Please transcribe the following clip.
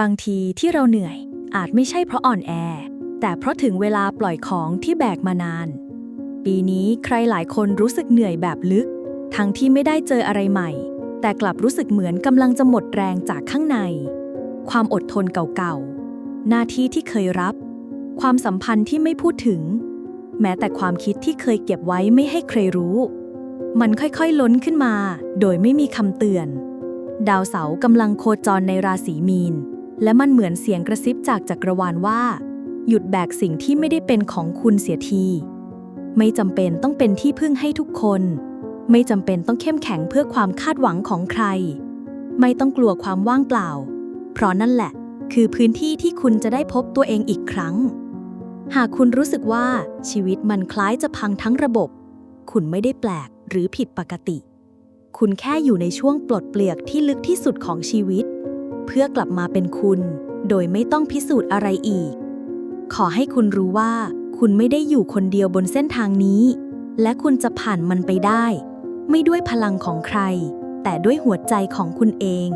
บางทีที่เราเหนื่อย อาจไม่ใช่เพราะอ่อนแอ แต่เพราะถึงเวลาปล่อยของที่แบกมานาน ปีนี้ใครหลายคนรู้สึกเหนื่อยแบบลึก ทั้งที่ไม่ได้เจออะไรใหม่ แต่กลับรู้สึกเหมือนกำลังจะหมดแรงจากข้างใน ความอดทนเก่าๆ หน้าที่ที่เคยรับ ความสัมพันธ์ที่ไม่พูดถึง แม้แต่ความคิดที่เคยเก็บไว้ไม่ให้ใครรู้ มันค่อยๆล้นขึ้นมา โดยไม่มีคำเตือนดาวเสาร์กำลังโคจรในราศีมีน และมันเหมือนเสียงกระซิบจากจักรวาลว่า หยุดแบกสิ่งที่ไม่ได้เป็นของคุณเสียที ไม่จำเป็นต้องเป็นที่พึ่งให้ทุกคน ไม่จำเป็นต้องเข้มแข็งเพื่อความคาดหวังของใคร ไม่ต้องกลัวความว่างเปล่า เพราะนั่นแหละ คือพื้นที่ที่คุณจะได้พบตัวเองอีกครั้ง หากคุณรู้สึกว่าชีวิตมันคล้ายจะพังทั้งระบบ คุณไม่ได้แปลกหรือผิดปกติ คุณแค่อยู่ในช่วงปลดเปลือกที่ลึกที่สุดของชีวิต เพื่อกลับมาเป็นคุณ โดยไม่ต้องพิสูจน์อะไรอีก ขอให้คุณรู้ว่า คุณไม่ได้อยู่คนเดียวบนเส้นทางนี้ และคุณจะผ่านมันไปได้ ไม่ด้วยพลังของใคร แต่ด้วยหัวใจของคุณเอง